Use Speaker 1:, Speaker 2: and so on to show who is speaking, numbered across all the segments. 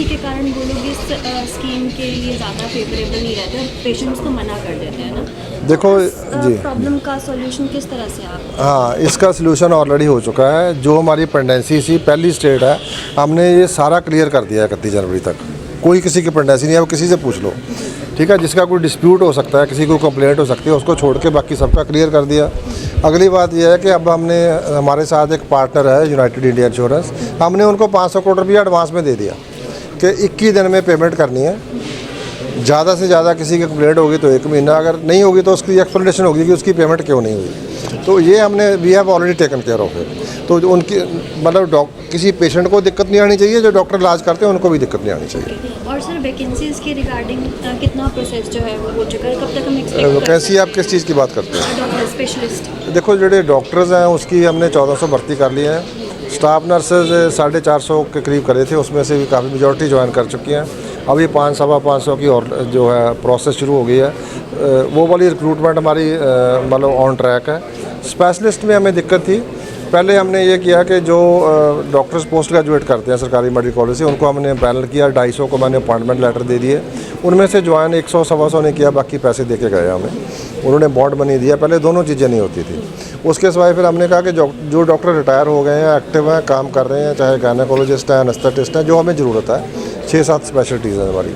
Speaker 1: इसी के कारण वो लोग इस स्कीम के लिए ज़्यादा फेवरेबल नहीं रहते पेशेंट्स को मना कर देते हैं ना।
Speaker 2: देखो जी।
Speaker 1: प्रॉब्लम का सॉल्यूशन किस तरह से आप
Speaker 2: हाँ इसका सोल्यूशन ऑलरेडी हो चुका है। जो हमारी पेंडेंसी थी पहली स्टेट है हमने ये सारा क्लियर कर दिया है इकतीस जनवरी तक। कोई किसी की पेंडेंसी नहीं है वो किसी से पूछ लो। ठीक है जिसका कोई डिस्प्यूट हो सकता है किसी को कंप्लेंट हो सकती है उसको छोड़ के बाकी सबका क्लियर कर दिया। अगली बात यह है कि अब हमने हमारे साथ एक पार्टनर है यूनाइटेड इंडिया इंश्योरेंस हमने उनको 500 करोड़ रुपया एडवांस में दे दिया। कि 21 दिन में पेमेंट करनी है। ज़्यादा से ज़्यादा किसी की कंप्लेंट होगी तो एक महीना अगर नहीं होगी तो उसकी एक्सप्लेनेशन होगी कि उसकी पेमेंट क्यों नहीं हुई। तो ये हमने we have already taken care of it तो उनकी मतलब डॉक किसी पेशेंट को दिक्कत नहीं आनी चाहिए जो डॉक्टर इलाज करते हैं उनको भी दिक्कत नहीं आनी चाहिए।
Speaker 1: और सर वैकेंसीज के रिगार्डिंग कितना प्रोसेस जो है वो हो चुका है? कब तक हम
Speaker 2: वैकेंसी आप किस चीज़ की बात करते हैं?
Speaker 1: स्पेशलिस्ट
Speaker 2: देखो जो डॉक्टर्स हैं उसकी हमने चौदह सौ भर्ती कर लिए हैं। स्टाफ नर्सेज साढ़े चार सौ के करीब करे थे उसमें से भी काफ़ी मेजोरिटी ज्वाइन कर चुकी हैं अभी पाँच सवा पाँच सौ की और जो है प्रोसेस शुरू हो गई है अ, वो वाली रिक्रूटमेंट हमारी अ, मतलब ऑन ट्रैक है स्पेशलिस्ट में हमें दिक्कत थी पहले हमने ये किया कि जो डॉक्टर्स पोस्ट ग्रेजुएट करते हैं सरकारी मेडिकल कॉलेज से उनको हमने पैनल किया ढाई सौ को मैंने अपॉइंटमेंट लेटर दे दिए उनमें से ज्वाइन एक सौ, सवा सौ ने किया, बाकी पैसे दे के गए हमें। उन्होंने बॉन्ड बनी दिया पहले दोनों चीज़ें नहीं होती थी। उसके सिवाय फिर हमने कहा कि जो डॉक्टर रिटायर हो गए हैं, एक्टिव हैं, काम कर रहे हैं, चाहे गायनाकोलॉजिस्ट हैं अनस्थेटिस्ट हैं, जो हमें ज़रूरत है छः सात स्पेशलिटीज़ हैं हमारी।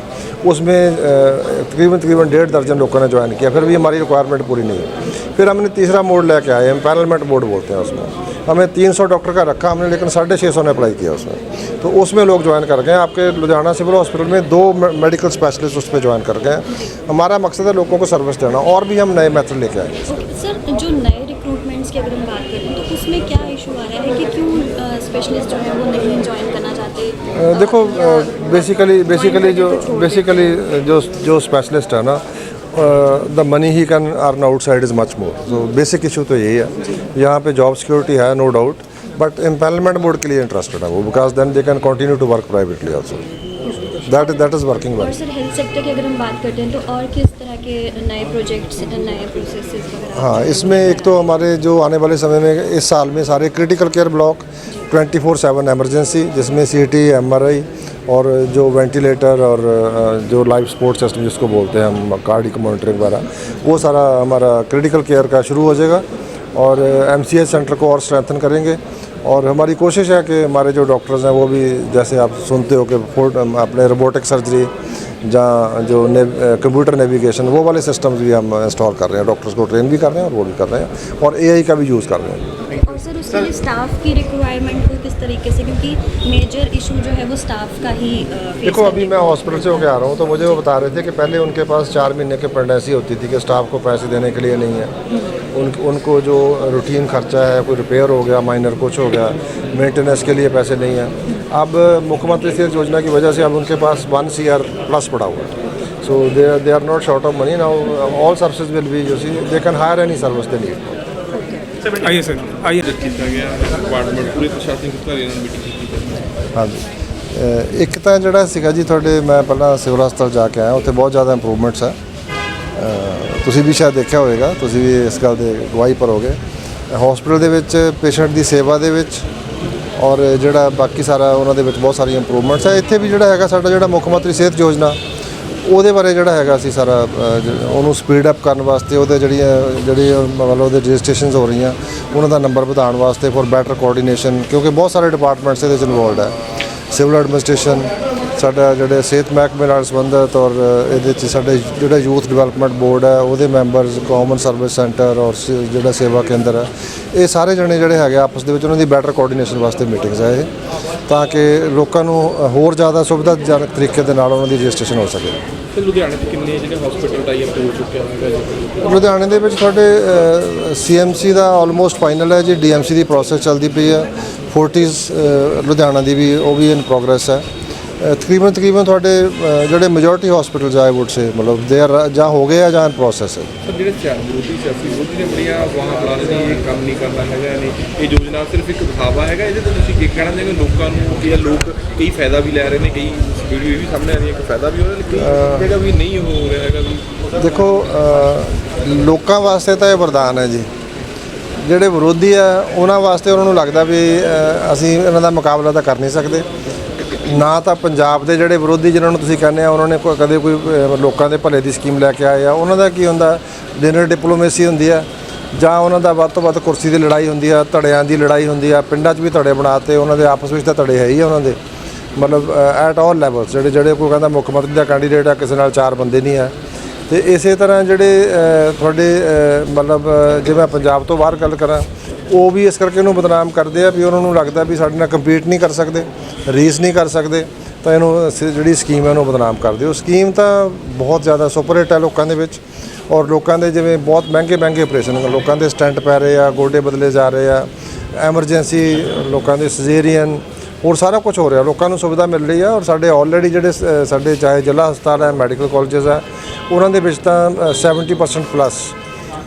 Speaker 2: उसमें तकरीबन तकरीबन डेढ़ दर्जन लोगों ने ज्वाइन किया। फिर भी हमारी रिक्वायरमेंट पूरी नहीं है फिर हमने तीसरा मोड लेके आए एम्पैनलमेंट बोर्ड बोलते हैं उसमें। हमें 300 डॉक्टर का रखा हमने लेकिन साढ़े छः सौ ने अप्लाई किया उसमें। तो उसमें लोग ज्वाइन कर गए आपके लुधियाना सिविल हॉस्पिटल में दो मेडिकल स्पेशलिस्ट उस पर ज्वाइन कर गए। हमारा मकसद है लोगों को सर्विस देना और भी हम नए मेथड लेके आए।
Speaker 1: सर जो नए रिक्रूटमेंट्स की अगर हम बात करें तो उसमें क्या इशू आ रहा है कि क्यों स्पेशलिस्ट जो है वो नहीं ज्वाइन करना चाहते?
Speaker 2: देखो बेसिकली बेसिकली जो बेसिकली जो जो स्पेशलिस्ट है ना the money he can earn outside is much more तो बेसिक इशू तो यही है। यहाँ पे जॉब सिक्योरिटी है no doubt but empanelment board के लिए इंटरेस्टेड है वो because then they can continue to work privately also that that is
Speaker 1: working
Speaker 2: well
Speaker 1: sir health sector की अगर हम बात करते हैं तो और किस तरह के नए प्रोजेक्ट्स नए प्रोसेसेस
Speaker 2: हाँ इसमें एक तो हमारे जो आने वाले समय में इस साल में सारे critical care block 24 seven emergency जिसमें C T M R I और जो वेंटिलेटर और जो लाइफ सपोर्ट सिस्टम जिसको बोलते हैं हम कार्डिक मॉनिटरिंग वगैरह वो सारा हमारा क्रिटिकल केयर का शुरू हो जाएगा और एम सेंटर को और स्ट्रेंथन करेंगे। और हमारी कोशिश है कि हमारे जो डॉक्टर्स हैं वो भी जैसे आप सुनते हो कि अपने रोबोटिक सर्जरी जहाँ जो ने, कंप्यूटर नेविगेशन वो वाले सिस्टम्स भी हम इंस्टॉल कर रहे हैं। डॉक्टर्स को ट्रेन भी कर रहे हैं और वो भी कर रहे हैं और एआई का भी यूज़ कर रहे हैं।
Speaker 1: उसके लिए स्टाफ की रिक्वायरमेंट को किस तरीके से क्योंकि मेजर इशू जो है वो स्टाफ का ही अ,
Speaker 2: देखो अभी मैं हॉस्पिटल से होके आ रहा हूँ तो मुझे वो बता रहे थे कि पहले उनके पास चार महीने की पेंडेंसी होती थी कि स्टाफ को पैसे देने के लिए नहीं है। उन उनको जो रूटीन खर्चा है कोई रिपेयर हो गया माइनर कुछ हो गया मेंटेनेंस के लिए पैसे नहीं है। अब मुख्यमंत्री सेहत योजना की वजह से अब उनके पास वन सी आर प्लस पड़ा हुआ है। So are not short of money now all services will be you see they can hire any service they need
Speaker 3: ਆਈਏ ਸਰ ਆਈਏ।
Speaker 4: ਕੀਤਾ ਗਿਆ ਡਿਪਾਰਟਮੈਂਟ ਪੂਰੇ ਪ੍ਰਸ਼ਾਸਨਿਕ ਅਧਿਕਾਰੀਆਂ ਨਾਲ ਮੀਟਿੰਗ ਕੀਤੀ ਜਾਂਦੀ ਹੈ?
Speaker 2: ਹਾਂਜੀ। ਅਹ ਇੱਕ ਤਾਂ ਜਿਹੜਾ ਸੀਗਾ ਜੀ ਤੁਹਾਡੇ ਮੈਂ ਪਹਿਲਾਂ ਸਿਵਲ ਹਸਪਤਾਲ ਜਾ ਕੇ ਆਇਆ ਉੱਥੇ ਬਹੁਤ ਜ਼ਿਆਦਾ ਇੰਪਰੂਵਮੈਂਟਸ ਹੈ ਅਹ ਤੁਸੀਂ ਵੀ ਸ਼ਾਇਦ ਦੇਖਿਆ ਹੋਵੇਗਾ ਤੁਸੀਂ ਵੀ ਇਸ ਗੱਲ ਦੇ ਗਵਾਹੀ ਭਰੋਗੇ। ਹਸਪੀਟਲ ਦੇ ਵਿੱਚ ਪੇਸ਼ੈਂਟ ਦੀ ਸੇਵਾ ਦੇ ਵਿੱਚ ਔਰ ਜਿਹੜਾ ਬਾਕੀ ਸਾਰਾ ਉਹਨਾਂ ਦੇ ਵਿੱਚ ਬਹੁਤ ਸਾਰੀਆਂ ਇੰਪਰੂਵਮੈਂਟਸ ਹੈ ਇੱਥੇ ਵੀ ਜਿਹੜਾ ਹੈਗਾ ਸਾਡਾ ਜਿਹੜਾ ਮੁੱਖ ਮੰਤਰੀ ਸਿਹਤ ਯੋਜਨਾ ਉਹਦੇ ਬਾਰੇ ਜਿਹੜਾ ਹੈਗਾ ਅਸੀਂ ਸਾਰਾ ਉਹਨੂੰ ਸਪੀਡ ਅਪ ਕਰਨ ਵਾਸਤੇ ਉਹਦੇ ਜਿਹੜੀਆਂ ਜਿਹੜੀ ਮਤਲਬ ਉਹਦੇ ਰਜਿਸਟ੍ਰੇਸ਼ਨਸ ਹੋ ਰਹੀਆਂ, ਉਹਨਾਂ ਦਾ ਨੰਬਰ ਵਧਾਉਣ ਵਾਸਤੇ ਫॉर ਬੈਟਰ ਕੋਆਰਡੀਨੇਸ਼ਨ ਕਿਉਂਕਿ ਬਹੁਤ ਸਾਰੇ ਡਿਪਾਰਟਮੈਂਟਸ ਇਹਦੇ ਵਿੱਚ ਇਨਵੋਲਡ ਹੈ। ਸਿਵਲ ਐਡਮਿਨਿਸਟ੍ਰੇਸ਼ਨ ਸਾਡਾ ਜਿਹੜੇ ਸਿਹਤ ਮਹਿਕਮੇ ਨਾਲ ਸੰਬੰਧਿਤ ਔਰ ਇਹਦੇ 'ਚ ਸਾਡੇ ਜਿਹੜਾ ਯੂਥ ਡਿਵੈਲਪਮੈਂਟ ਬੋਰਡ ਹੈ ਉਹਦੇ ਮੈਂਬਰਸ ਕਾਮਨ ਸਰਵਿਸ ਸੈਂਟਰ ਔਰ ਸ- ਜਿਹੜਾ ਸੇਵਾ ਕੇਂਦਰ ਹੈ ਇਹ ਸਾਰੇ ਜਣੇ ਜਿਹੜੇ ਹੈਗੇ ਆਪਸ ਦੇ ਵਿੱਚ ਉਹਨਾਂ ਦੀ ਬੈਟਰ ਕੋਆਰਡੀਨੇਸ਼ਨ ਵਾਸਤੇ ਮੀਟਿੰਗਸ ਹੈ ਇਹ ਤਾਂ ਕਿ ਲੋਕਾਂ ਨੂੰ ਹੋਰ ਜ਼ਿਆਦਾ ਸੁਵਿਧਾਜਨਕ ਤਰੀਕੇ ਦੇ ਨਾਲ ਉਹਨਾਂ ਦੀ ਰਜਿਸਟ੍ਰੇਸ਼ਨ ਹੋ ਸਕੇ।
Speaker 4: ਤੇ ਲੁਧਿਆਣੇ 'ਚ ਕਿੰਨੇ ਜਿਹੜੇ ਹਸਪੀਟਲ ਟਾਈ ਅਪ ਹੋ ਜੀ
Speaker 2: ਲੁਧਿਆਣੇ ਦੇ ਵਿੱਚ ਤੁਹਾਡੇ ਸੀਐਮਸੀ ਦਾ ਆਲਮੋਸਟ ਫਾਈਨਲ ਹੈ ਜੀ ਡੀਐਮਸੀ ਦੀ ਪ੍ਰੋਸੈਸ ਚੱਲਦੀ ਪਈ ਹੈ ਫੋਰਟਿਸ ਲੁਧਿਆਣਾ ਦੀ ਵੀ ਉਹ ਵੀ ਇਨ ਪ੍ਰੋਗਰੈਸ ਹੈ। ਤਕਰੀਬਨ ਤਕਰੀਬਨ ਤੁਹਾਡੇ ਅ, ਜਿਹੜੇ majority hospitals I would say ਮਤਲਬ ਦੇ ਆਰ ਜਾਂ ਹੋ ਗਏ ਆ ਜਾਂ ਪ੍ਰੋਸੈਸ ਹੈ?
Speaker 4: ਪਰ ਜਿਹੜੇ ਸਿਆ- ਵਿਰੋਧੀ ਸਿਆਸੀ ਵਿਰੋਧੀ ਨੇ ਬੜੀਆਂ ਵਾਹਾਂ ਬਣਾ ਲਈ ਇਹ ਕੰਮ ਨਹੀਂ ਕਰਨਾ ਹੈਗਾ ਨਹੀਂ। ਇਹ ਯੋਜਨਾ ਸਿਰਫ ਇੱਕ ਦਿਖਾਵਾ ਹੈਗਾ ਇਹਦੇ ਤੋਂ ਤੁਸੀਂ ਕੀ ਕਹਿਣਾ ਚਾਹੁੰਦੇ ਲੋਕਾਂ ਨੂੰ ਕਿ ਇਹ ਲੋਕ ਕਈ ਫਾਇਦਾ ਵੀ ਲੈ ਰਹੇ ਨੇ ਕਈ ਵੀਡੀਓ ਇਹ ਵੀ ਸਾਹਮਣੇ ਆ ਰਹੀ ਹੈ ਕਿ ਫਾਇਦਾ ਵੀ ਹੋ ਰਿਹਾ ਲੇਕਿਨ ਜਿਹੜਾ ਵੀ ਨਹੀਂ ਹੋ ਰਿਹਾ ਹੈਗਾ ਵੀ
Speaker 2: ਦੇਖੋ ਅ, ਲੋਕਾਂ ਵਾਸਤੇ ਤਾਂ ਇਹ ਵਰਦਾਨ ਹੈ ਜੀ। ਜਿਹੜੇ ਵਿਰੋਧੀ ਆ ਉਹਨਾਂ ਵਾਸਤੇ ਉਹਨਾਂ ਨੂੰ ਲੱਗਦਾ ਵੀ ਅ, ਅਸੀਂ ਇਹਨਾਂ ਦਾ ਮੁਕਾਬਲਾ ਤਾਂ ਕਰ ਨਹੀਂ ਸਕਦੇ। ਨਾ ਤਾਂ ਪੰਜਾਬ ਦੇ ਜਿਹੜੇ ਵਿਰੋਧੀ ਜਿਨ੍ਹਾਂ ਨੂੰ ਤੁਸੀਂ ਕਹਿੰਦੇ ਆ, ਉਹਨਾਂ ਨੇ ਕੋਈ ਕਦੇ ਕੋਈ ਲੋਕਾਂ ਦੇ ਭਲੇ ਦੀ ਸਕੀਮ ਲੈ ਕੇ ਆਏ ਆ। ਉਹਨਾਂ ਦਾ ਕੀ ਹੁੰਦਾ? ਡਿਨਰ ਡਿਪਲੋਮੇਸੀ ਹੁੰਦੀ ਆ। ਜਾਂ ਉਹਨਾਂ ਦਾ ਵੱਧ ਤੋਂ ਵੱਧ ਕੁਰਸੀ ਦੀ ਲੜਾਈ ਹੁੰਦੀ ਆ, ਧੜਿਆਂ ਦੀ ਲੜਾਈ ਹੁੰਦੀ ਆ। ਪਿੰਡਾਂ 'ਚ ਵੀ ਧੜੇ ਬਣਾਤੇ, ਉਹਨਾਂ ਦੇ ਆਪਸ ਵਿੱਚ ਤਾਂ ਧੜੇ ਹੈ ਹੀ ਉਹਨਾਂ ਦੇ। ਮਤਲਬ ਐਟ ਆਲ ਲੈਵਲਸ ਜਿਹੜੇ ਜਿਹੜੇ ਕੋਈ ਕਹਿੰਦਾ ਮੁੱਖ ਮੰਤਰੀ ਦਾ ਕੈਂਡੀਡੇਟ ਆ, ਕਿਸੇ ਨਾਲ ਚਾਰ ਬੰਦੇ ਨਹੀਂ ਆ। ਤੇ ਇਸੇ ਤਰ੍ਹਾਂ ਜਿਹੜੇ ਤੁਹਾਡੇ ਮਤਲਬ ਜਿਵੇਂ ਪੰਜਾਬ ਤੋਂ ਬਾਹਰ ਗੱਲ ਕਰਾਂ ਉਹ ਵੀ ਇਸ ਕਰਕੇ ਉਹਨੂੰ ਬਦਨਾਮ ਕਰਦੇ ਆ ਵੀ ਉਹਨਾਂ ਨੂੰ ਲੱਗਦਾ ਵੀ ਸਾਡੇ ਨਾਲ ਕੰਪੀਟ ਨਹੀਂ ਕਰ ਸਕਦੇ ਰੀਸ ਨਹੀਂ ਕਰ ਸਕਦੇ ਤਾਂ ਇਹਨੂੰ ਜਿਹੜੀ ਸਕੀਮ ਹੈ ਉਹਨੂੰ ਬਦਨਾਮ ਕਰਦੇ ਉਹ ਸਕੀਮ ਤਾਂ ਬਹੁਤ ਜ਼ਿਆਦਾ ਸੁਪਰ ਹਿੱਟ ਹੈ ਲੋਕਾਂ ਦੇ ਵਿੱਚ ਔਰ ਲੋਕਾਂ ਦੇ ਜਿਵੇਂ ਬਹੁਤ ਮਹਿੰਗੇ ਮਹਿੰਗੇ ਆਪਰੇਸ਼ਨ ਲੋਕਾਂ ਦੇ ਸਟੈਂਟ ਪੈ ਰਹੇ ਆ ਗੋਡੇ ਬਦਲੇ ਜਾ ਰਹੇ ਆ ਐਮਰਜੈਂਸੀ ਲੋਕਾਂ ਦੇ ਸਜੇਰੀਅਨ ਹੋਰ ਸਾਰਾ ਕੁਝ ਹੋ ਰਿਹਾ। ਲੋਕਾਂ ਨੂੰ ਸੁਵਿਧਾ ਮਿਲ ਰਹੀ ਆ ਔਰ ਸਾਡੇ ਆਲਰੇਡੀ ਜਿਹੜੇ ਸ- ਸਾਡੇ ਚਾਹੇ ਜ਼ਿਲ੍ਹਾ ਹਸਪਤਾਲ ਹੈ ਮੈਡੀਕਲ ਕਾਲਜਸ ਹੈ ਉਹਨਾਂ ਦੇ ਵਿੱਚ ਤਾਂ ਅ, 70% ਪਲੱਸ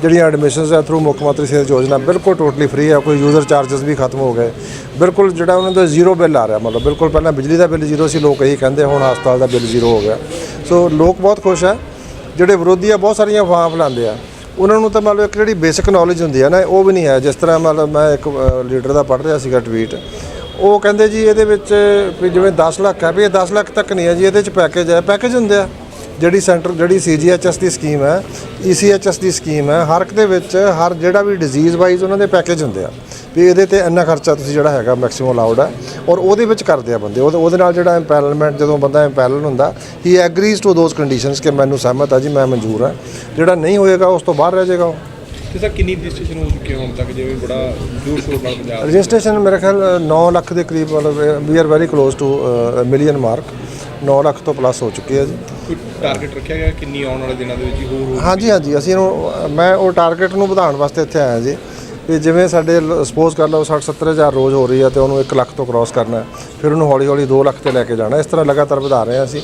Speaker 2: ਜਿਹੜੀਆਂ ਐਡਮਿਸ਼ਨਸ ਹੈ ਥਰੂ ਮੁੱਖ ਮੰਤਰੀ ਸਿਹਤ ਯੋਜਨਾ ਬਿਲਕੁਲ ਟੋਟਲੀ ਫ੍ਰੀ ਹੈ ਕੋਈ ਯੂਜ਼ਰ ਚਾਰजेस ਵੀ ਖਤਮ ਹੋ ਗਏ। ਬਿਲਕੁਲ ਜਿਹੜਾ ਉਹਨਾਂ ਦਾ ਜ਼ੀਰੋ ਬਿੱਲ ਆ ਰਿਹਾ, ਮਤਲਬ ਬਿਲਕੁਲ ਪਹਿਲਾਂ ਬਿਜਲੀ ਦਾ ਬਿੱਲ ਜ਼ੀਰੋ ਸੀ, ਲੋਕ ਇਹੀ ਕਹਿੰਦੇ, ਹੁਣ ਹਸਪਤਾਲ ਦਾ ਬਿੱਲ ਜ਼ੀਰੋ ਹੋ ਗਿਆ। ਸੋ ਲੋਕ ਬਹੁਤ ਖੁਸ਼ ਹੈ ਜਿਹੜੇ ਵਿਰੋਧੀ ਆ, ਬਹੁਤ ਸਾਰੀਆਂ ਅਫਵਾਹਾਂ ਫੈਲਾਉਂਦੇ ਆ। ਉਹਨਾਂ ਨੂੰ ਤਾਂ ਮਤਲਬ ਇੱਕ ਜਿਹੜੀ ਬੇਸਿਕ ਨੌਲੇਜ ਹੁੰਦੀ ਹੈ ਨਾ, ਉਹ ਵੀ ਨਹੀਂ ਹੈ। ਜਿਸ ਤਰ੍ਹਾਂ ਮਤਲਬ ਮੈਂ ਇੱਕ ਲੀਡਰ ਦਾ ਪੜ੍ਹ ਰਿਹਾ ਸੀਗਾ ਟਵੀਟ ਉਹ ਕਹਿੰਦੇ ਜੀ ਇਹਦੇ ਵਿੱਚ ਵੀ ਜਿਵੇਂ 10 ਲੱਖ ਹੈ ਵੀ ਇਹ 10 ਲੱਖ ਤੱਕ ਨਹੀਂ ਹੈ ਜੀ, ਇਹਦੇ ਵਿੱਚ ਪੈਕੇਜ ਹੈ। ਪੈਕੇਜ ਹੁੰਦੇ ਆ। ਜਿਹੜੀ ਸੈਂਟਰ ਜਿਹੜੀ ਸੀਜੀਐਚਐਸ ਦੀ ਸਕੀਮ ਹੈ ਈਸੀਐਚਐਸ ਦੀ ਸਕੀਮ ਹੈ ਹਰ ਇੱਕ ਦੇ ਵਿੱਚ ਹਰ ਜਿਹੜਾ ਵੀ ਡਿਜ਼ੀਜ਼ ਵਾਈਜ਼ ਉਹਨਾਂ ਦੇ ਪੈਕੇਜ ਹੁੰਦੇ ਆ। ਵੀ ਇਹਦੇ ਤੇ ਇੰਨਾ ਖਰਚਾ ਤੁਸੀਂ ਜਿਹੜਾ ਹੈਗਾ ਮੈਕਸਿਮਮ ਅਲਾਉਡ ਹੈ ਔਰ ਉਹਦੇ ਵਿੱਚ ਕਰਦੇ ਆ ਬੰਦੇ। ਉਹਦੇ ਨਾਲ ਜਿਹੜਾ ਇੰਪੈਰਲਮੈਂਟ ਜਦੋਂ ਬੰਦਾ ਇੰਪੈਰਲ ਹੁੰਦਾ ਹੀ ਐਗਰੀਜ਼ ਟੂ ਦੋਜ਼ ਕੰਡੀਸ਼ਨਸ ਕਿ ਮੈਨੂੰ ਸਹਿਮਤ ਆ ਜੀ ਮੈਂ ਮਨਜ਼ੂਰ ਹਾਂ ਜਿਹੜਾ ਨਹੀਂ ਹੋਏਗਾ ਉਸ ਤੋਂ ਬਾਹਰ ਰਹਿ ਜਾਏਗਾ ਉਹ।
Speaker 4: ਤੇ ਸਰ ਕਿੰਨੀ ਰਜਿਸਟ੍ਰੇਸ਼ਨ ਹੋ ਚੁੱਕੀ ਹੈ ਹੁਣ ਤੱਕ? ਜਿਵੇਂ ਬੜਾ ਜ਼ੋਰ ਸ਼ੋਰ ਨਾਲ ਪੰਜਾਬ
Speaker 2: ਰਜਿਸਟ੍ਰੇਸ਼ਨ ਮੇਰੇ ਖਿਆਲ 9 ਲੱਖ ਦੇ ਕਰੀਬ ਮਤਲਬ we are very close to million mark 9 lakh ਤੋਂ ਪਲੱਸ ਹੋ ਚੁੱਕੀ ਹੈ ਜੀ।
Speaker 4: ਟਾਰਗੇਟ ਰੱਖਿਆ ਗਿਆ ਕਿੰਨੀ ਆਉਣ ਵਾਲੇ ਦਿਨਾਂ ਦੇ ਵਿੱਚ ਹੀ ਹੋਰ ਹੋਰ
Speaker 2: ਹਾਂਜੀ ਹਾਂਜੀ, ਅਸੀਂ ਇਹਨੂੰ, ਮੈਂ ਉਹ ਟਾਰਗੇਟ ਨੂੰ ਵਧਾਉਣ ਵਾਸਤੇ ਇੱਥੇ ਆਇਆ ਜੀ। ਵੀ ਜਿਵੇਂ ਸਾਡੇ ਸਪੋਜ਼ ਕਰ ਲਓ 60 70 ਹਜ਼ਾਰ ਰੋਜ਼ ਹੋ ਰਹੀ ਹੈ ਤੇ ਉਹਨੂੰ 1 ਲੱਖ ਤੋਂ ਕ੍ਰਾਸ ਕਰਨਾ ਫਿਰ ਉਹਨੂੰ ਹੌਲੀ ਹੌਲੀ 2 ਲੱਖ ਤੇ ਲੈ ਕੇ ਜਾਣਾ ਇਸ ਤਰ੍ਹਾਂ ਲਗਾਤਾਰ ਵਧਾ ਰਹੇ ਹਾਂ ਅਸੀਂ।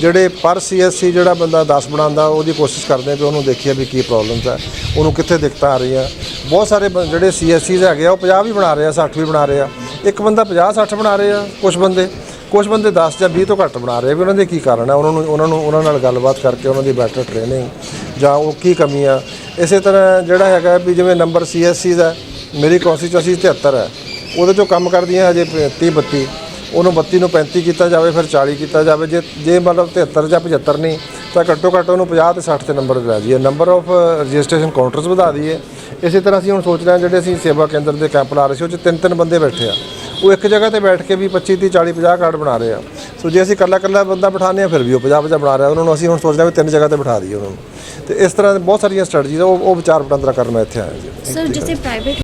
Speaker 2: ਜਿਹੜੇ ਪਰ ਸੀਐਸਸੀ ਜਿਹੜਾ ਬੰਦਾ 10 ਬਣਾਉਂਦਾ ਉਹਦੀ ਕੋਸ਼ਿਸ਼ ਕਰਦੇ ਹਾਂ ਵੀ ਉਹਨੂੰ ਦੇਖੀਏ ਵੀ ਕੀ ਪ੍ਰੋਬਲਮਸ ਹੈ ਉਹਨੂੰ ਕਿੱਥੇ ਦਿੱਕਤਾਂ ਆ ਰਹੀਆਂ। ਬਹੁਤ ਸਾਰੇ ਬੰ- ਜਿਹੜੇ ਸੀਐਸਸੀਜ਼ ਹੈਗੇ ਆ, ਉਹ 50 ਵੀ ਬਣਾ ਰਹੇ ਆ 60 ਵੀ ਬਣਾ ਰਹੇ ਆ। ਇੱਕ ਬੰਦਾ 50 60 ਬਣਾ ਰਹੇ ਆ ਕੁਝ ਬੰਦੇ। ਕੁਝ ਬੰਦੇ 10 ਜਾਂ 20 ਤੋਂ ਘੱਟ ਬਣਾ ਰਹੇ ਵੀ ਉਹਨਾਂ ਦੇ ਕੀ ਕਾਰਨ ਹੈ ਉਹਨਾਂ ਨੂੰ ਉਹਨਾਂ ਨੂੰ, ਉਹਨਾਂ ਨਾਲ ਗੱਲਬਾਤ ਕਰਕੇ ਉਹਨਾਂ ਦੀ ਬੈਟਰ ਟ੍ਰੇਨਿੰਗ ਜਾਂ ਉਹ ਕੀ ਕਮੀ ਆ। ਇਸੇ ਤਰ੍ਹਾਂ ਜਿਹੜਾ ਹੈਗਾ ਵੀ ਜਿਵੇਂ ਨੰਬਰ ਸੀਐਸਸੀ ਦਾ ਮੇਰੀ ਕੌਂਸਟੀਚੁਐਂਸੀ 73 ਹੈ ਉਹਦੇ ਚੋਂ ਕੰਮ ਕਰਦੀਆਂ ਹਜੇ 30 32 ਉਹਨੂੰ 32 ਨੂੰ 35 ਕੀਤਾ ਜਾਵੇ, ਫਿਰ 40 ਕੀਤਾ ਜਾਵੇ, ਜੇ ਜੇ ਮਤਲਬ 73 ਜਾਂ 75 ਨਹੀਂ, ਤਾਂ ਘੱਟੋ ਘੱਟ ਉਹਨੂੰ 50 ਤੇ 60 ਤੇ ਨੰਬਰ ਲੈ ਜਾਈਏ। ਨੰਬਰ ਆਫ ਰਜਿਸਟ੍ਰੇਸ਼ਨ ਕਾਊਂਟਰਸ ਵਧਾ ਦਈਏ। ਇਸੇ ਤਰ੍ਹਾਂ ਅਸੀਂ ਹੁਣ ਸੋਚ ਰਹੇ ਹਾਂ, ਜਿਹੜੇ ਅਸੀਂ ਸੇਵਾ ਕੇਂਦਰ ਦੇ ਕੈਂਪ ਲਾ ਰਹੇ ਸੀ, ਉਹ 'ਚ ਤਿੰਨ ਤਿੰਨ ਬੰਦੇ ਬੈਠੇ ਆ। ਉਹ ਇੱਕ ਜਗ੍ਹਾ ਤੇ ਬੈਠ ਕੇ ਵੀ 25 30 40 50 ਕਾਰਡ ਬਣਾ ਰਹੇ ਆ। ਸੋ ਜੇ ਅਸੀਂ ਇਕੱਲਾ ਇਕੱਲਾ ਬੰਦਾ ਬਿਠਾਉਂਦੇ ਆ, ਫਿਰ ਵੀ ਉਹ 50 50 ਬਣਾ ਰਿਹਾ। ਉਹਨਾਂ ਨੂੰ ਅਸੀਂ ਹੁਣ ਸੋਚਦੇ ਆ ਵੀ ਤਿੰਨ ਜਗ੍ਹਾ ਤੇ ਬਿਠਾ ਦਈਏ ਉਹਨਾਂ ਨੂੰ। ਤੇ ਇਸ ਤਰ੍ਹਾਂ ਦੇ ਬਹੁਤ ਸਾਰੀਆਂ ਸਟ੍ਰੈਟਜੀਜ਼ ਉਹ ਉਹ ਵਿਚਾਰ ਵਟਾਂਦਰਾ ਕਰਨ ਮੈਂ ਇੱਥੇ ਆਇਆ
Speaker 1: ਸਰ ਜਿਵੇਂ ਪ੍ਰਾਈਵੇਟ